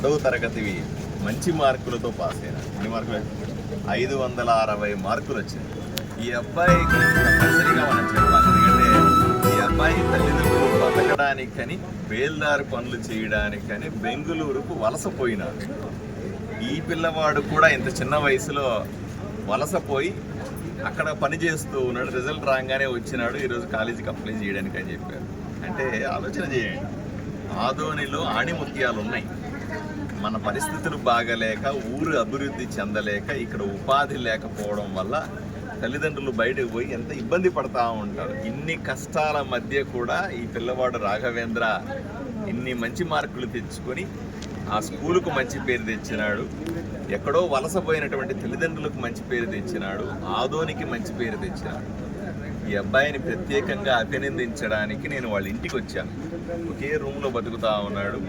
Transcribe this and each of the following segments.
పదవ తరగతివి మంచి మార్కులతో పాస్ అయినా ఎన్ని మార్కులు? ఐదు వందల అరవై మార్కులు వచ్చాయి ఈ అబ్బాయి తప్పనిసరిగా మనం చెప్పాలి. ఎందుకంటే ఈ అబ్బాయి తల్లిదండ్రులు బతకడానికని బేల్దారు పనులు చేయడానికని బెంగుళూరుకు వలసపోయినాడు ఈ పిల్లవాడు కూడా ఇంత చిన్న వయసులో వలసపోయి అక్కడ పని చేస్తూ ఉన్నాడు. రిజల్ట్ రాగానే వచ్చినాడు. ఈరోజు కాలేజీకి అప్లై చేయడానికి అని చెప్పారు. అంటే ఆలోచన చేయండి. ఆదోనిలో ఆణిముత్యాలు ఉన్నాయి మన పరిస్థితులు బాగలేక ఊరు అభివృద్ధి చెందలేక ఇక్కడ ఉపాధి లేకపోవడం వల్ల తల్లిదండ్రులు బయటకు పోయి ఎంత ఇబ్బంది పడతా ఉంటారు. ఇన్ని కష్టాల మధ్య కూడా ఈ పిల్లవాడు రాఘవేంద్ర ఇన్ని మంచి మార్కులు తెచ్చుకొని ఆ స్కూలుకు మంచి పేరు తెచ్చినాడు. ఎక్కడో వలసపోయినటువంటి తల్లిదండ్రులకు మంచి పేరు తెచ్చినాడు. ఆదోనికి మంచి పేరు తెచ్చినాడు. ఈ అబ్బాయిని ప్రత్యేకంగా అభినందించడానికి నేను వాళ్ళ ఇంటికి వచ్చాను. ఒకే రూమ్లో బతుకుతా ఉన్నాడు.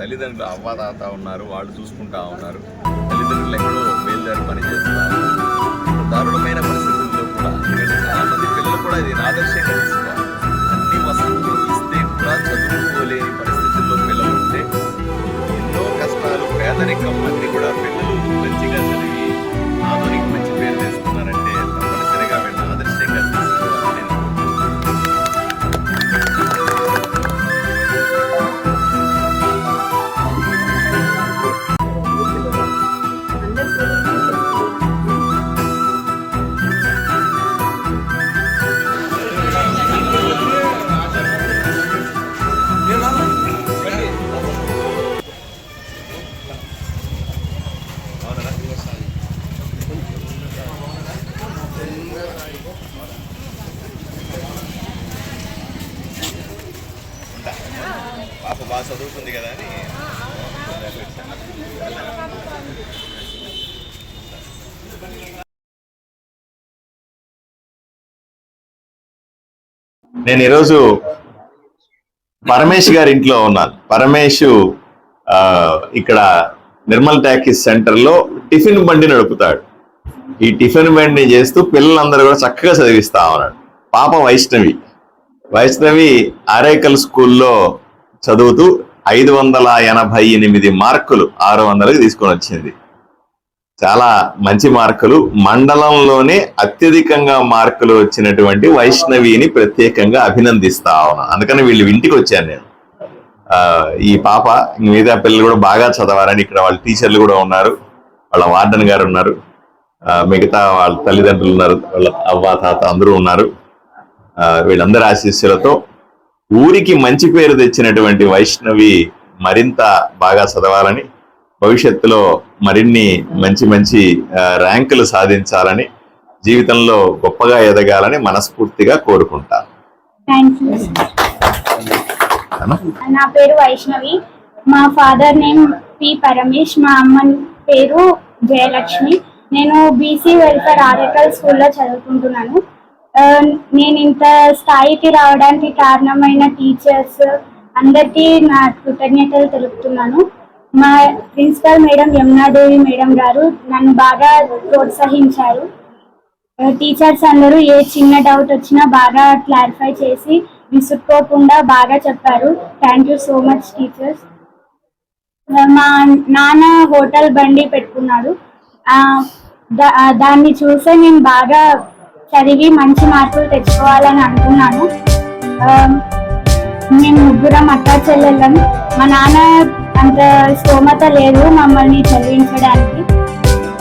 తల్లిదండ్రులు అవ్వాతాత ఉన్నారు వాళ్ళు చూసుకుంటా ఉన్నారు. తల్లిదండ్రులు ఎక్కడో బయలుదేరి పని చేస్తున్నారు. దారుణమైన పరిస్థితుల్లో కూడా ఎందుకంటే చాలా మంది పిల్లలు కూడా ఇది ఆదర్శంగా తీసుకోవాలి. అన్ని వసతులు ఇస్తే కూడా చదువుకోలేని పరిస్థితుల్లో పిల్లలు ఉంటే ఎన్నో కష్టాలు పేదరికం అన్ని కూడా చదువుతుంది కదా అని నేను ఈరోజు పరమేష్ గారి ఇంట్లో ఉన్నాను. పరమేష్ ఇక్కడ నిర్మల్ టాకీస్ సెంటర్లో టిఫిన్ బండి నడుపుతాడు. ఈ టిఫిన్ బండి చేస్తూ పిల్లలందరూ కూడా చక్కగా చదివిస్తా ఉన్నాడు. పాప వైష్ణవి. వైష్ణవి ఆరేకల్ స్కూల్లో చదువుతూ ఐదు వందల ఎనభై ఎనిమిది మార్కులు ఆరు వందలకు తీసుకొని వచ్చింది. చాలా మంచి మార్కులు. మండలంలోనే అత్యధికంగా మార్కులు వచ్చినటువంటి వైష్ణవిని ప్రత్యేకంగా అభినందిస్తా ఉన్నాను అందుకని వీళ్ళు ఇంటికి వచ్చాను నేను. ఈ పాప మిగతా పిల్లలు కూడా బాగా చదవాలని ఇక్కడ వాళ్ళ టీచర్లు కూడా ఉన్నారు. వాళ్ళ వార్డెన్ గారు ఉన్నారు. మిగతా వాళ్ళ తల్లిదండ్రులు ఉన్నారు. వాళ్ళ అవ్వ తాత అందరూ ఉన్నారు. వీళ్ళందరి ఆశీస్సులతో ఊరికి మంచి పేరు తెచ్చినటువంటి వైష్ణవి మరింత బాగా చదవాలని భవిష్యత్తులో మరిన్ని మంచి మంచి ర్యాంకులు సాధించాలని జీవితంలో గొప్పగా ఎదగాలని మనస్ఫూర్తిగా కోరుకుంటాను నా పేరు వైష్ణవి. మా ఫాదర్ నేమ్ పి పరమేష్ మా అమ్మ పేరు జయలక్ష్మి. నేను బీసీ వెల్ఫేర్ ఆర్టికల్ స్కూల్లో చదువుకుంటున్నాను. నేను ఇంత స్థాయికి రావడానికి కారణమైన టీచర్స్ అందరికీ నా కృతజ్ఞతలు తెలుపుతున్నాను. మా ప్రిన్సిపల్ మేడం యమునాదేవి మేడం గారు నన్ను బాగా ప్రోత్సహించారు. టీచర్స్ అందరూ ఏ చిన్న డౌట్ వచ్చినా బాగా క్లారిఫై చేసి విసుక్కోకుండా బాగా చెప్పారు. Thank you so much teachers. మా నాన్న హోటల్ బండి పెట్టుకున్నాడు. దా- దాన్ని చూసే నేను బాగా చదివి మంచి మార్కులు తెచ్చుకోవాలని అనుకున్నాను. మేము ముగ్గురం అక్కా చెల్లెళ్ళం. మా నాన్న అంత స్తోమత లేదు మమ్మల్ని చదివించడానికి.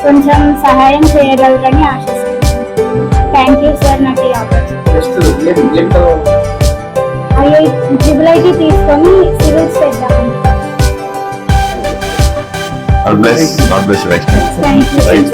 కొంచెం సహాయం చేయగలరని ఆశిస్తున్నాను. థ్యాంక్ యూ సార్ నాకు ఈ ఐఐ ట్రిపుల్ ఐటీ తీసుకొని సివిల్స్ చేద్దామని God bless. God bless you, Vaishnavi. Thank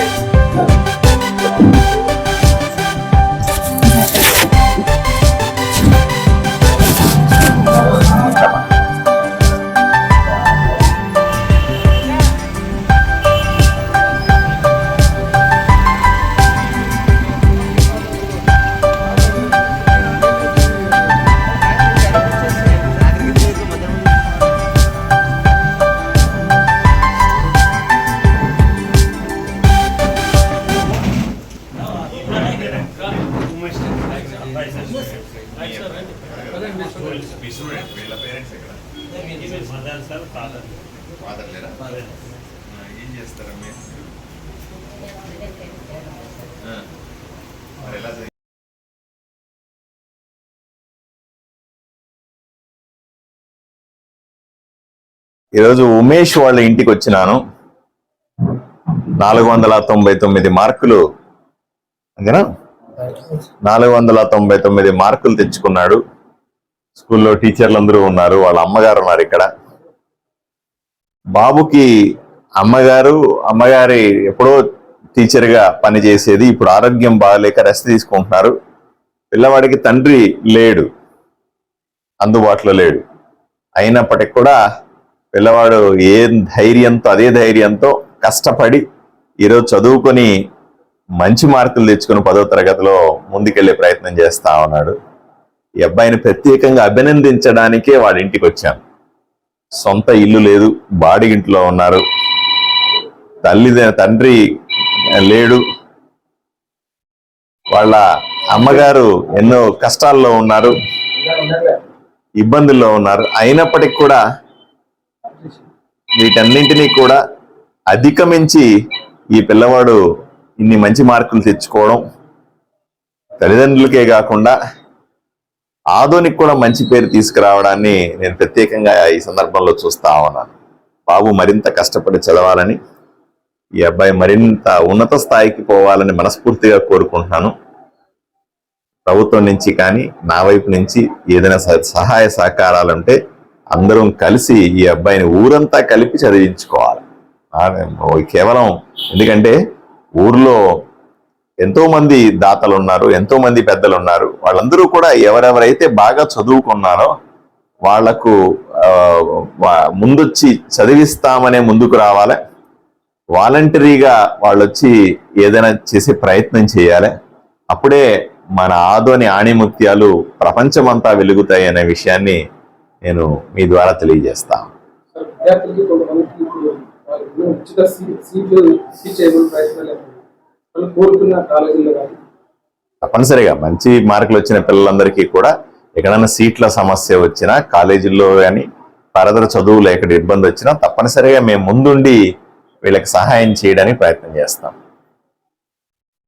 ఏం చేస్తారా మీరు ఎలా ఈరోజు ఉమేష్ వాళ్ళ ఇంటికి వచ్చినాను. నాలుగు వందల తొంభై తొమ్మిది మార్కులు. అంతేనా? నాలుగు వందల తొంభై తొమ్మిది మార్కులు తెచ్చుకున్నాడు. స్కూల్లో టీచర్లు అందరూ ఉన్నారు వాళ్ళ అమ్మగారు ఉన్నారు ఇక్కడ. బాబుకి అమ్మగారు అమ్మగారి ఎప్పుడో టీచర్గా పనిచేసేది ఇప్పుడు ఆరోగ్యం బాగాలేక రెస్ట్ తీసుకుంటున్నారు. పిల్లవాడికి తండ్రి లేడు అందుబాటులో లేడు. అయినప్పటికి కూడా పిల్లవాడు ఏ ధైర్యంతో అదే ధైర్యంతో కష్టపడి ఈరోజు చదువుకొని మంచి మార్కులు తెచ్చుకుని పదో తరగతిలో ముందుకెళ్ళే ప్రయత్నం చేస్తా ఉన్నాడు. ఈ అబ్బాయిని ప్రత్యేకంగా అభినందించడానికే వాడి ఇంటికి వచ్చాను. సొంత ఇల్లు లేదు బాడిగింట్లో ఉన్నారు. తల్లి తండ్రి లేడు. వాళ్ళ అమ్మగారు ఎన్నో కష్టాల్లో ఉన్నారు ఇబ్బందుల్లో ఉన్నారు. అయినప్పటికీ కూడా వీటన్నింటినీ కూడా అధిగమించి ఈ పిల్లవాడు ఇన్ని మంచి మార్కులు తెచ్చుకోవడం తల్లిదండ్రులకే కాకుండా ఆధోనికి కూడా మంచి పేరు తీసుకురావడాన్ని నేను ప్రత్యేకంగా ఈ సందర్భంలో చూస్తా ఉన్నాను. బాబు మరింత కష్టపడి చదవాలని ఈ అబ్బాయి మరింత ఉన్నత స్థాయికి పోవాలని మనస్ఫూర్తిగా కోరుకుంటున్నాను. ప్రభుత్వం నుంచి కానీ నా వైపు నుంచి ఏదైనా సహ- సహాయ సహకారాలుంటే అందరం కలిసి ఈ అబ్బాయిని ఊరంతా కలిపి చదివించుకోవాలి. కేవలం ఎందుకంటే ఊర్లో ఎంతో మంది దాతలు ఉన్నారు ఎంతో మంది పెద్దలు ఉన్నారు వాళ్ళందరూ కూడా ఎవరెవరైతే బాగా చదువుకున్నారో వాళ్ళకు ముందొచ్చి చదివిస్తామనే ముందుకు రావాలి. వాలంటరీగా వాళ్ళు వచ్చి ఏదైనా చేసే ప్రయత్నం చేయాలి. అప్పుడే మన ఆదోని ఆణిముత్యాలు ప్రపంచమంతా వెలుగుతాయి అనే విషయాన్ని నేను మీ ద్వారా తెలియజేస్తాను విద్యార్థులకి తప్పనిసరిగా. మంచి మార్కులు వచ్చిన పిల్లలందరికీ కూడా ఎక్కడైనా సీట్ల సమస్య వచ్చినా కాలేజీల్లో కానీ పరదర చదువులు ఎక్కడ ఇబ్బంది వచ్చినా తప్పనిసరిగా మేము ముందుండి వీళ్ళకి సహాయం చేయడానికి ప్రయత్నం చేస్తాం.